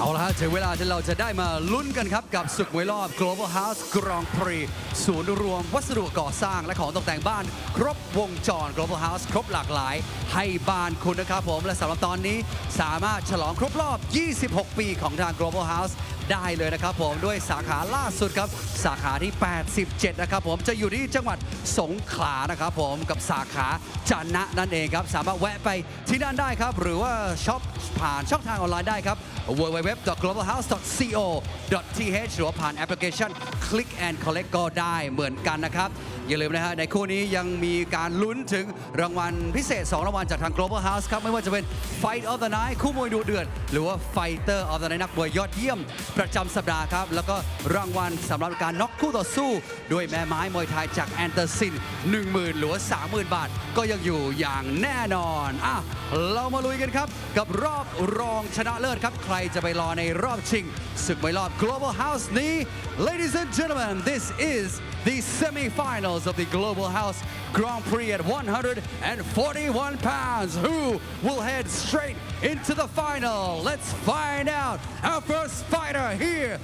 เอาละฮะถึงเวลาที่เราจะได้มาลุ้นกันครับ กับศึกมวยรอบ Global House Grand Prix ศูนย์รวมวัสดุก่อสร้างและของตกแต่งบ้าน ครบวงจร Global House ครบหลากหลาย ให้บ้านคุณนะครับผมและสำหรับตอนนี้สามารถฉลองครบรอบ 26 ปีของทาง Global House ได้เลยนะครับผมด้วยสาขาล่าสุดครับ สาขาที่ 87 นะครับผมจะอยู่ที่จังหวัดสงขลานะครับผมกับสาขาจันนะนั่นเองครับ สามารถแวะไปที่นั่นได้ครับ หรือว่าช็อปผ่านช่องทางออนไลน์ได้ครับ www.globalhouse.co.th หรือผ่านแอปพลิเคชัน Click and Collect ก็ได้เหมือนกันนะครับ อย่าลืมนะฮะในคู่นี้ยังมีการลุ้นถึงรางวัลพิเศษ 2 รางวัลจากทาง Global House ครับ ไม่ว่าจะเป็น Fight of the Night คู่มวยดูเดือด หรือว่า Fighter of the Night นักมวยยอดเยี่ยม ประจำสัปดาห์ครับ แล้วก็รางวัลสำหรับการน็อกคู่ต่อสู้ ด้วยแม่ไม้มวยไทยจากแอนเตอร์ซิน 10,000หรือว่า30,000 บาท ก็ยังอยู่อย่างแน่นอนอะเรามาลุยกันครับกับรอบรองชนะเลิศครับ ใครจะไปรอในรอบชิงศึกมวยรอบ Global House นี้ Ladies and gentlemen this is the semi-finals of the Global House Grand Prix at 141 pounds. Who will head straight into the final? Let's find out. Our first fighter here,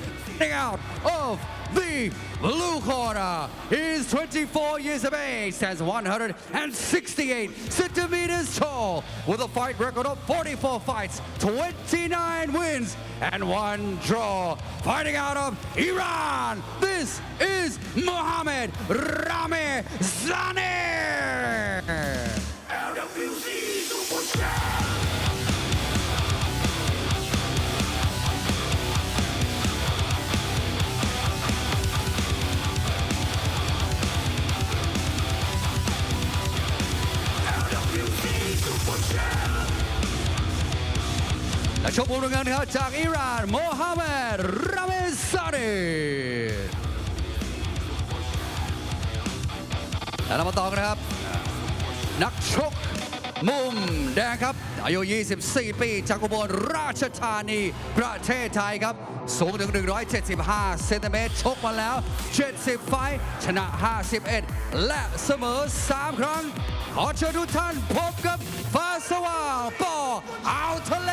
out of the blue corner. He's 24 years of age, stands 168 centimeters tall, with a fight record of 44 fights, 29 wins, and one draw. Fighting out of Iran, this is Mohammed Ramezani. และชกบุรุษเงินครับจากอิหร่านโมฮัมเหม็ดราเมซาดีและเรามาต่อกันนะครับ นักชก มุมแดงครับ อายุ 24 ปีจากอุบลราชธานี ประเทศไทยครับ สูงถึง 175 เซนติเมตร ชกมาแล้ว 70 ไฟ ชนะ 51 และเสมอ 3 ครั้ง ขอเชิญทุกท่านพบกับฟ้าสว่างปออ่าวทะเล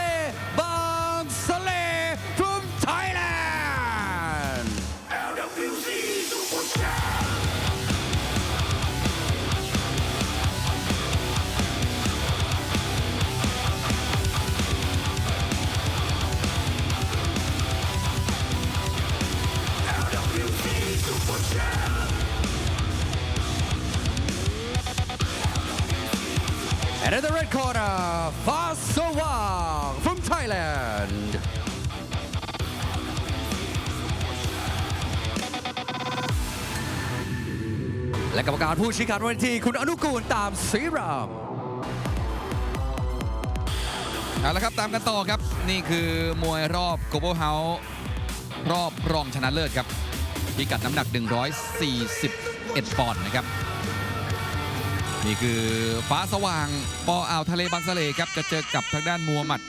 และกรรมการผู้ชี้ขาดวันทีคุณอนุกูลตามศรีรามเอาละครับตามกันต่อครับ นี่คือมวยรอบ Global House รอบรองชนะเลิศครับพิกัดน้ำหนัก 141 ปอนด์นะครับ นี่คือฟ้าสว่างปออ่าวทะเลบางสะเลครับ จะเจอกับทางด้านมัวหมัด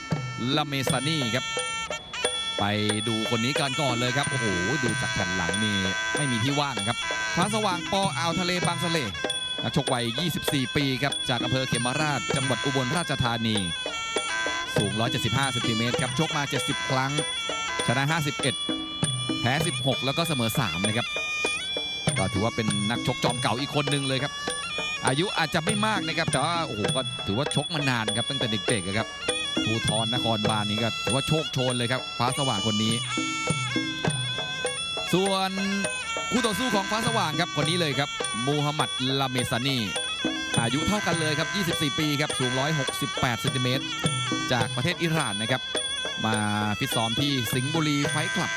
ลาเมซานี่ครับ ไปดูคนนี้กันก่อนเลยครับ โอ้โห ดูจากแผ่นหลังนี่ไม่มีที่ว่างครับฟ้าสว่างปออ่าวทะเลบางสะเลนักชกวัย 24 ปีครับ จากอำเภอเขมราช จังหวัดอุบลราชธานี สูง 175เซนติเมตรครับ ชกมา 70 ครั้ง ชนะ 51 แพ้ 16 แล้วก็เสมอ 3 นะครับ ก็ถือว่าเป็นนักชกจอมเก่าอีกคนหนึ่งเลยครับ อายุอาจจะไม่มากนะครับ แต่ว่า โอ้โห ก็ถือว่าชกมานานครับตั้งแต่เด็กๆครับ ภูทรนครบาลนี่ก็ถือว่าโชคโชนเลยครับฟ้าสว่างคนนี้ ส่วนคู่ต่อสู้ของฟ้าสว่างครับคนนี้เลยครับมูฮัมหมัดลาเมซานีอายุเท่ากันเลยครับ 24 ปีครับสูง 168เซนติเมตรจากประเทศอิหร่านนะครับ มาฟิตซ้อมที่สิงห์บุรีไฟคลับ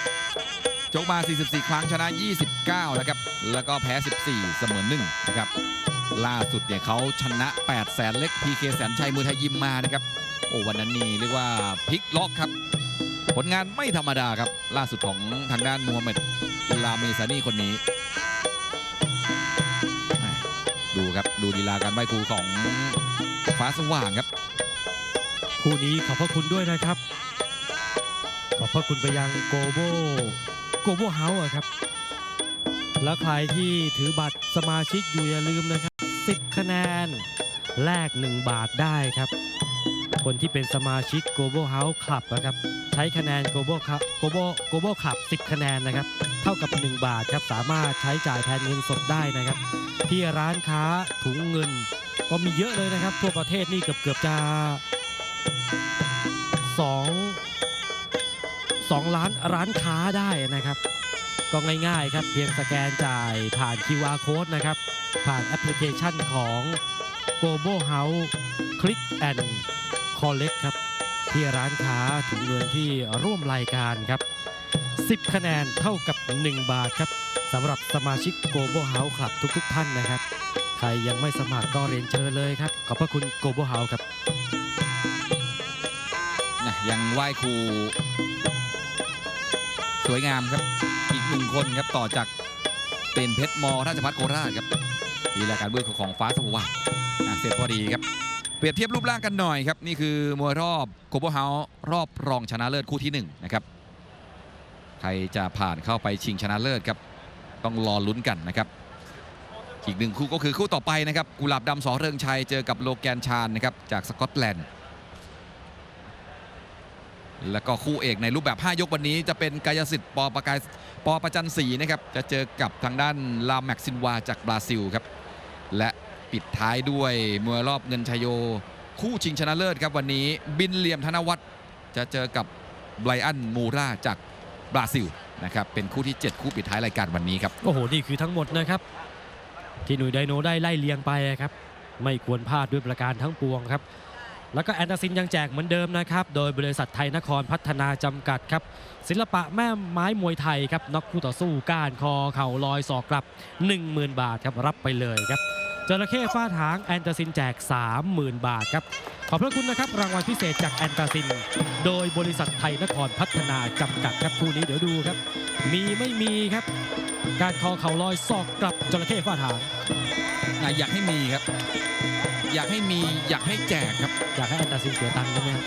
ชกมา 44 ครั้งชนะ 29 นะครับ แล้วก็แพ้ 14 เสมอ1นะครับ ล่าสุดเนี่ยเขาชนะ 8 แสนเล็กพีเคแสนชัยมือไทยยิมมานะครับ อ้วันนั้นนี่เรียกว่าพลิกล็อกครับ ผลงานไม่ธรรมดาครับ ล่าสุดของทางด้านมูฮัมหมัดลาเมซานีคนนี้ ดูครับดูลีลาการไหว้ครูของฟ้าสว่างครับ คู่นี้ขอบพระคุณด้วยนะครับ ขอบพระคุณไปยังโกโบโกโบเฮาส์ครับ แล้วใครที่ถือบัตรสมาชิกอยู่อย่าลืมนะครับ 10 คะแนนแลก1บาทได้ครับ คนที่เป็นสมาชิก Global House Club นะครับ ใช้คะแนน Global Club Global Global Club 10 คะแนนนะครับ เท่ากับ 1 บาทครับ สามารถใช้จ่ายแทนเงินสดได้นะครับ ที่ร้านค้าถุงเงิน ก็มีเยอะเลยนะครับ ทั่วประเทศนี่เกือบเกือบจะ 2 2 ล้านร้านค้าได้นะครับ ก็ง่ายๆครับ เพียงสแกนจ่ายผ่าน QR Code นะครับ ผ่านแอปพลิเคชันของ Global House Click and Collect ครับ ที่ร้านค้าถุงเงินที่ร่วมรายการครับ 10 คะแนนเท่ากับ 1 บาทครับสำหรับสมาชิก Global House Club ทุกๆ ท่านนะครับ ใครยังไม่สมัครก็เรียนเชิญเลยครับ ขอบพระคุณ Global House ครับนะยังไหว้ครู สวยงามครับ อีกหนึ่งคนครับต่อจากเป็นเพชรมอราชพัฒโคราชครับทีรายการเบื้องของฟ้าสว่างอะเสร็จพอดีครับ เปรียบเทียบรูปร่างกันหน่อยครับ นี่คือมวยรอบโกลบอลเฮาส์รอบรองชนะเลิศคู่ที่1นะครับใครจะผ่านเข้าไปชิงชนะเลิศครับ ต้องรอลุ้นกันนะครับ อีกหนึ่งคู่ก็คือคู่ต่อไปนะครับ กุหลาบดำสอเริงชัยเจอกับโลแกนชานนะครับจากสกอตแลนด์ แล้วก็คู่เอกในรูปแบบ 5 ยกวันนี้จะเป็นกายสิทธิ์ปอประกายปอประจันศรีนะครับจะเจอกับทางด้านลาแม็กซินวาจากบราซิลครับและ ปิดท้ายด้วยมวยรอบเงินชยโย คู่ชิงชนะเลิศครับวันนี้บินเหลี่ยมธนวัฒน์จะเจอกับไบรอันมูราจากบราซิลนะครับเป็นคู่ที่ 7 คู่ปิดท้ายรายการวันนี้ครับโอ้โหนี่คือทั้งหมดนะครับ ที่หนุ่ยไดโนได้ไล่เลียงไปครับ ไม่ควรพลาดด้วยประการทั้งปวงครับ แล้วก็แอนตาซินยังแจกเหมือนเดิมนะครับ โดยบริษัทไทยนครพัฒนาจำกัดครับ ศิลปะแม่ไม้มวยไทยครับน็อกคู่ต่อสู้ก้านคอเข่าลอยศอกกลับ 10,000 บาทครับรับไปเลยครับ จระเข้ฟาดหางแอนตาซินแจก 30,000 บาทครับ ขอบพระคุณนะครับ รางวัลพิเศษจากแอนตาซิน โดยบริษัทไทยนครพัฒนาจำกัดครับคู่นี้เดี๋ยวดูครับ มีไม่มีครับ การคอเข่าลอยศอกกลับจระเข้ฟาดหางอะอยากให้มีครับ อยากให้มีอยากให้แจกครับ อยากให้แอนตาซินเสียตังค์ใช่ไหมครับ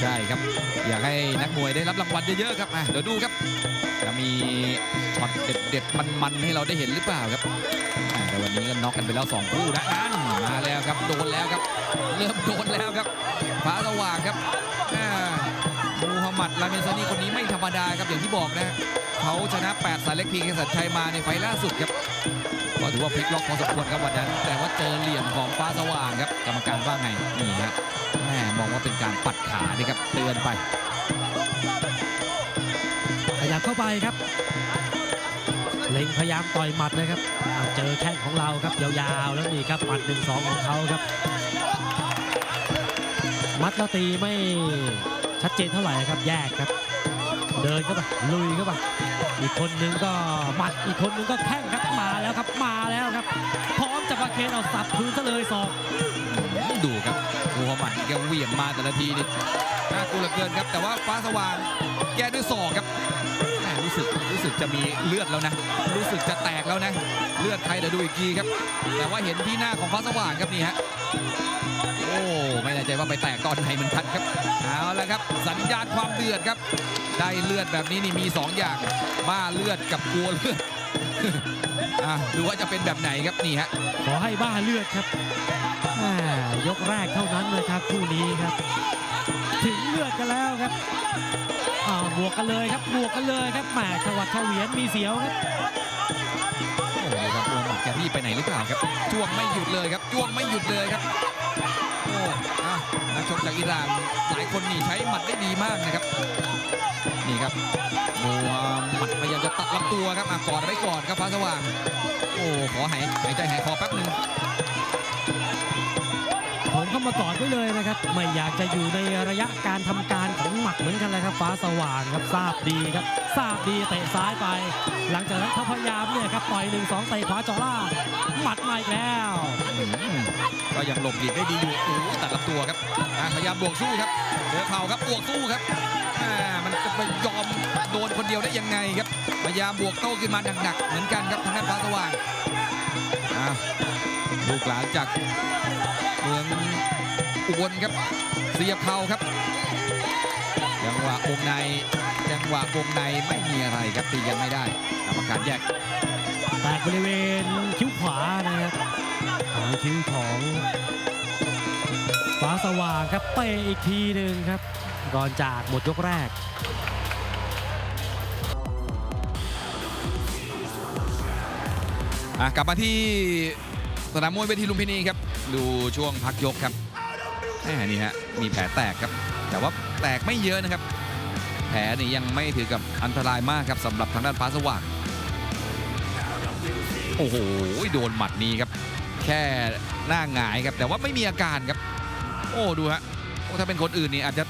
ใช่ครับ อยากให้นักมวยได้รับรางวัลเยอะๆครับอะเดี๋ยวดูครับจะ มีช็อตเด็ดๆมันๆให้เราได้เห็นหรือเปล่าครับ แต่วันนี้ก็น็อกกันไปแล้ว 2 คู่นะนั่นมาแล้วครับโดนแล้วครับ เริ่มโดนแล้วครับฟ้าสว่างครับมูฮัมหมัดลาเมซานีคนนี้ไม่ธรรมดาครับอย่างที่บอกนะเขาชนะ 8 สายเล็กพีเกสัตชัยมาในไฟล์ล่าสุดครับก็ถือว่าพลิกล็อกพอสมควรครับวันนั้น แต่ว่าเจอเหลี่ยมของฟ้าสว่างครับกรรมการว่าไงนี่ฮะแม่มองว่าเป็นการปัดขานี่ครับเตือนไป ขยับเข้าไปครับ เล็งพยายามต่อยหมัดเลยครับ เจอแข้งของเราครับยาวๆ แล้วนี่ครับหมัดหนึ่งสองของเขาครับ มัดแล้วตีไม่ชัดเจนเท่าไหร่ครับ แยกครับ เดินเข้าไปลุยเข้าไปอีกคนนึงก็หมัดอีกคนนึงก็แข้งครับมาแล้วครับมาแล้วครับ พร้อมจะประเคนเอาสับคืนซะเลยศอกดูครับมูฮัมหมัดแกเหวี่ยงมาแต่ละทีนี่น่ากลัวเหลือเกินครับ แต่ว่าฟ้าสว่างแกด้วยศอกครับ รู้สึกรู้สึกจะมีเลือดแล้วนะ รู้สึกจะแตกแล้วนะ เลือดใครเดี๋ยวดูอีกทีครับ แต่ว่าเห็นที่หน้าของฟ้าสว่างครับนี่ฮะโอ้ไม่แน่ใจว่าไปแตกตอนไหนมือนกันครับเอาละครับ สัญญาณความเดือดครับ ได้เลือดแบบนี้นี่มี 2 อย่างบ้าเลือดกับกลัวเลือดอะดูว่าจะเป็นแบบไหนครับนี่ฮะขอให้บ้าเลือดครับยกแรกเท่านั้นนะครับคู่นี้ครับ ถึงเลือดกันแล้วครับอ้าวบวกกันเลยครับบวกกันเลยครับแหมชวัดเฉวียนมีเสียวครับโอ้โหครับตัวหมัดแกรีบไปไหนหรือเปล่าครับจ้วงไม่หยุดเลยครับจ้วงไม่หยุดเลยครับโอ้อะนักชกจากอิหร่านหลายคนนี่ใช้หมัดได้ดีมากนะครับ นี่ครับมัวหมัดพยายามจะตัดลำตัวครับอะกอดไว้ก่อนครับฟ้าสว่าง โอ้ขอหายหายใจหายคอแป๊บหนึ่ง มเข้ามากอดไว้เลยนะครับ ไม่อยากจะอยู่ในระยะการทำการของหมัดเหมือนกันเลยครับ ฟ้าสว่างครับทราบดีครับ ทราบดีเตะซ้ายไป หลังจากนั้นเขาพยายามเนี่ยครับต่อยหนึ่งสองเตะขวาเจ่อล่างหมัดมาอีกแล้วอืมก็ยังหลบหลีกได้ดีอยู่โอ้โหตัดลำตัวครับอะพยายามบวกสู้ครับเจอเข่าครับบวกสู้ครับอ่ามันจะไปยอมโดนคนเดียวได้ยังไงครับ พยายามบวกโต้ขึ้นมาหนักๆเหมือนกันครับทางด้านฟ้าสว่างอะลูกหลานจากเมือง อุบลครับ เสียบเข่าครับ จังหวะวงใน จังหวะวงในไม่มีอะไรครับตีกันไม่ได้กรรมการแยกแตกบริเวณคิ้วขวานะครับหางคิ้วของฟ้าสว่างครับเตะอีกทีหนึ่งครับ ก่อนจากหมดยกแรกอะกลับมาที่สนามมวยเวทีลุมพินีครับ ดูช่วงพักยกครับ แหมนี่ฮะมีแผลแตกครับ แต่ว่าแตกไม่เยอะนะครับ แผลนี่ยังไม่ถือกับอันตรายมากครับสำหรับทางด้านฟ้าสว่างโอ้โหโดนหมัดนี้ครับ แค่หน้าหงายครับ แต่ว่าไม่มีอาการครับ โอ้ดูฮะถ้าเป็นคนอื่นนี่อาจจะ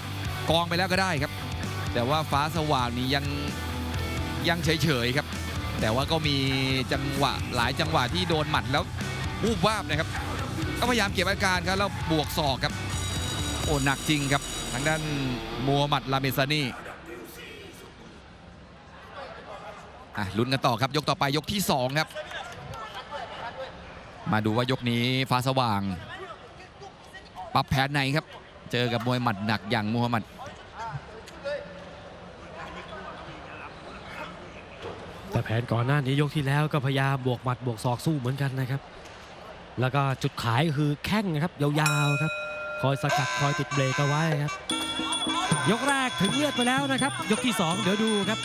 กองไปแล้วก็ได้ครับ แต่ว่าฟ้าสว่างนี่ยังยังเฉยๆครับ แต่ว่าก็มีจังหวะหลายจังหวะที่โดนหมัดแล้ววูบวาบนะครับ ก็พยายามเก็บอาการครับแล้วบวกศอกครับ โอ้หนักจริงครับ ทางด้านมัวหมัดลาเมซานีอะลุ้นกันต่อครับ ยกต่อไปยกที่ 2 ครับ มาดูว่ายกนี้ฟ้าสว่าง ปรับแผนไหนครับ เจอกับมวยหมัดหนักอย่างมูฮัมหมัดแต่แผนก่อนหน้านี้ยกที่แล้วก็พยายามบวกหมัดบวกศอกสู้เหมือนกันนะครับ แล้วก็จุดขายคือแข้งนะครับยาวๆครับ คอยสกัดคอยติดเบรกเอาไว้ครับ ยกแรกถึงเลือดไปแล้วนะครับ ยกที่สองเดี๋ยวดูครับ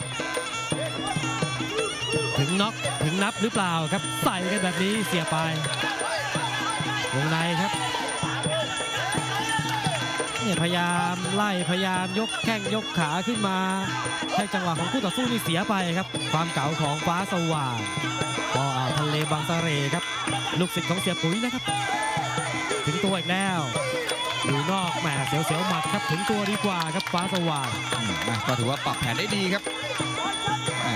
ถึงน็อกถึงนับหรือเปล่าครับ ใส่กันแบบนี้เสียไปวงในครับเนี่ยพยายามไล่พยายามยกแข้งยกขาขึ้นมาให้จังหวะของคู่ต่อสู้นี่เสียไปครับ ความเก๋าของฟ้าสว่างปออ่าวทะเลบางสะเรครับ ลูกศิษย์ของเสียปุ๋ยนะครับ ถึงตัวอีกแล้ว ดูนอกแหมเสียวๆหมัดครับถึงตัวดีกว่าครับฟ้าสว่างนะก็ถือว่าปรับแผนได้ดีครับ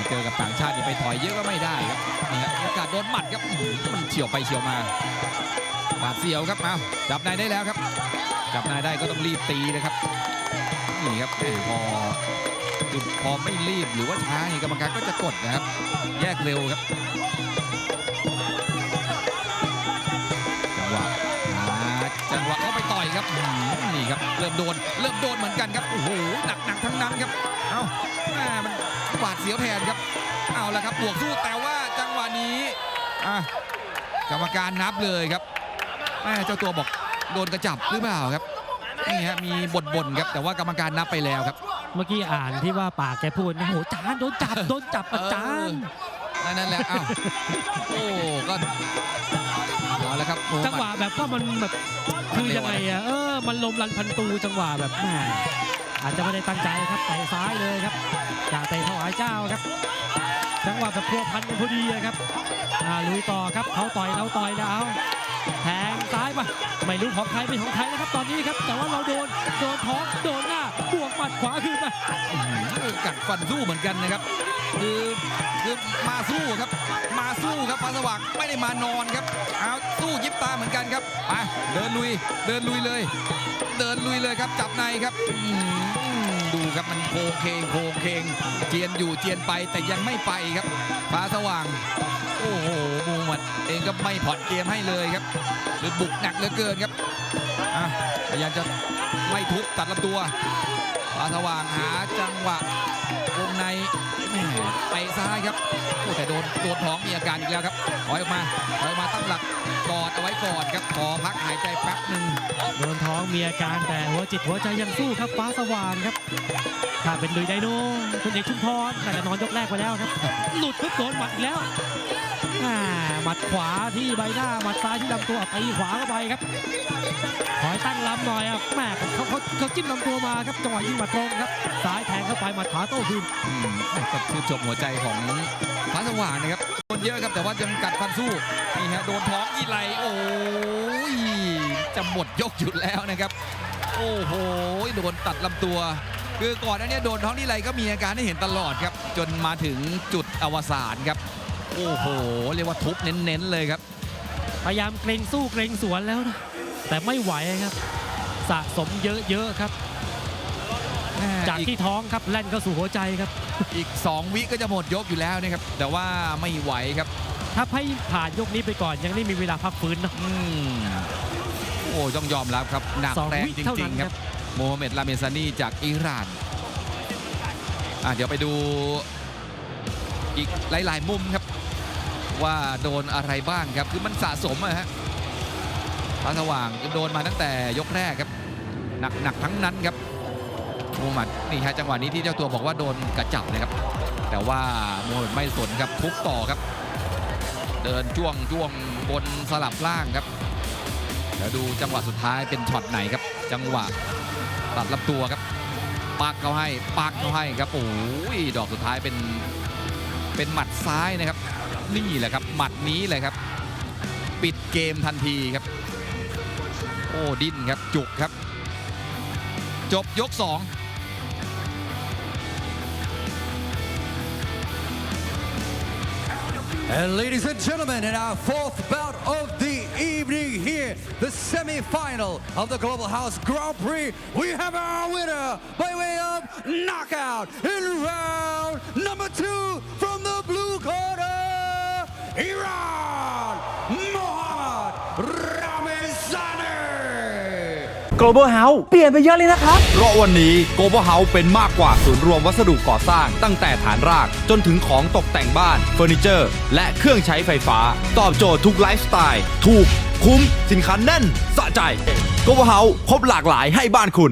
เจอกับต่างชาติไปถอยเยอะก็ไม่ได้ครับนี่ครับโอกาสโดนหมัดครับมันเฉียวไปเฉียวมาบาดเสียวครับเอาจับนายได้แล้วครับ จับนายได้ก็ต้องรีบตีนะครับนี่ครับพอคือพอไม่รีบหรือว่าช้านี่กรรมการก็จะกดนะครับ แยกเร็วครับ นี่ครับเริ่มโดนเริ่มโดนเหมือนกันครับโอ้โหหนักหนักๆทั้งนั้นครับเอาแม่มันหวาดเสียวแทนครับเอาละครับบวกสู้แต่ว่าจังหวะนี้อะกรรมการนับเลยครับแม่เจ้าตัวบอกโดนกระจับหรือเปล่าครับนี่ฮะมีบ่นๆครับแต่ว่ากรรมการนับไปแล้วครับ เมื่อกี้อ่านที่ว่าปากแกพูดนะโหจานโดนจับโดนจับอาจารย์นั่นนั่นแหละเอ้าโอ้ก็ จังหวะแบบว่ามันแบบคือยังไงอะเออมันลมรันพันตูจังหวะแบบแหมอาจจะไม่ได้ตั้งใจครับเตะซ้ายเลยครับจ่าเตะถวายเจ้าครับ จังหวะแบบพัวพันกันพอดีครับอ่าลุยต่อครับเขาต่อยเราต่อยแล้วเอาแทงซ้ายมาไม่รู้ของใครเป็นของใครนะครับตอนนี้ครับ แต่ว่าเราโดนโดนท้องโดนหน้าบวกหมัดขวาคืนไปกัดฟันสู้เหมือนกันนะครับ คือคือมาสู้ครับ มาสู้ครับฟ้าสว่างไม่ได้มานอนครับเอาสู้ยิบตาเหมือนกันครับไปเดินลุยเดินลุยเลย เดินลุยเลยครับจับในครับดูครับมันโคงเคงโคงเคงเจียนอยู่เจียนไปแต่ยังไม่ไปครับฟ้าสว่าง โอ้โหมูหมัดเองก็ไม่ผ่อนเกมให้เลยครับหรือบุกหนักเหลือเกินครับอะพยายามจะไล่ทุบตัดลำตัวฟ้าสว่างหาจังหวะวงใน ไปซ้ายครับโอ้แต่โดนโดนท้องมีอาการอีกแล้วครับถอยออกมาถอยออกมาตั้งหลักกอดเอาไว้ก่อนครับขอพักหายใจแป๊บหนึ่งโดนท้องมีอาการแต่หัวจิตหัวใจยังสู้ครับฟ้าสว่างครับถ้าเป็นลุยไดโนคุณเอกชุมพรแต่จะนอนยกแรกไปแล้วครับ หลุดปุ๊บโดนหมัดอีกแล้วอ่าหมัดขวาที่ใบหน้าหมัดซ้ายที่ลำตัวตีขวาเข้าไปครับคอยตั้งลำหน่อยอะแม่เขาเขาเขาจิ้มลำตัวมาครับจังหวะยิงหมัดตรงครับซ้ายแทงเข้าไปหมัดขวาโต้คืนอืมก็ชื่นชมหัวใจของฟ้าสว่างนะครับโดนเยอะครับแต่ว่ายังกัดฟันสู้นี่ฮะโดนท้องอีไหลโอ้ยจะหมดยกอยู่แล้วนะครับ โอ้โหโดนตัดลำตัว คือก่อนหน้านี้โดนท้องที่ไหลก็มีอาการให้เห็นตลอดครับ จนมาถึงจุดอวสานครับ โอ้โห เรียกว่าทุบเน้นๆเลยครับ พยายามเกรงสู้เกรงสวนแล้วนะแต่ไม่ไหวครับ สะสมเยอะๆครับ จากอีกที่ท้องครับแล่นเข้าสู่หัวใจครับ อีก 2 วิก็จะหมดยกอยู่แล้วนะครับ แต่ว่าไม่ไหวครับ ถ้าให้ผ่านยกนี้ไปก่อนยังได้มีเวลาพักฟื้นนะอืมโอ้ต้องยอมรับครับ หนักสองแรงวิจเท่ารินั้งนๆคครัรับบโมฮัมเหม็ดลาเมซานีจากอิหร่านอะเดี๋ยวไปดูอีกหลาย ๆ มุมครับ ว่าโดนอะไรบ้างครับ คือมันสะสมอะฮะฟ้าสว่างโดนมาตั้งแต่ยกแรกครับ หนักๆทั้งนั้นครับ มูฮัมหมัดนี่ฮะจังหวะนี้ที่เจ้าตัวบอกว่าโดนกระจับนะครับ แต่ว่ามูฮัมหมัดไม่สนครับทุบต่อครับ เดินจ้วงจ้วงบนสลับล่างครับแล้วดูจังหวะสุดท้ายเป็นช็อตไหนครับ จังหวะตัดลำตัวครับปักเขาให้ปักเขาให้ครับโอ้ยดอกสุดท้ายเป็นเป็นหมัดซ้ายนะครับ นี่แหละครับ หมัดนี้เลยครับ ปิดเกมทันทีครับ โอ้ดิ้นครับจุกครับ จบยก 2 And ladies and gentlemen, in our fourth bout of the evening here, the semi-final of the Global House Grand Prix, we have our winner by way of knockout in round number two from the blue corner, Iran, Mohammad. Global House เปลี่ยนไปเยอะเลยนะครับ เพราะวันนี้ Global House เป็นมากกว่าศูนย์รวมวัสดุก่อสร้าง ตั้งแต่ฐานรากจนถึงของตกแต่งบ้านเฟอร์นิเจอร์ และเครื่องใช้ไฟฟ้า ตอบโจทย์ทุกไลฟ์สไตล์ถูกคุ้มสินค้าแน่นสะใจ Global House ครบหลากหลายให้บ้านคุณ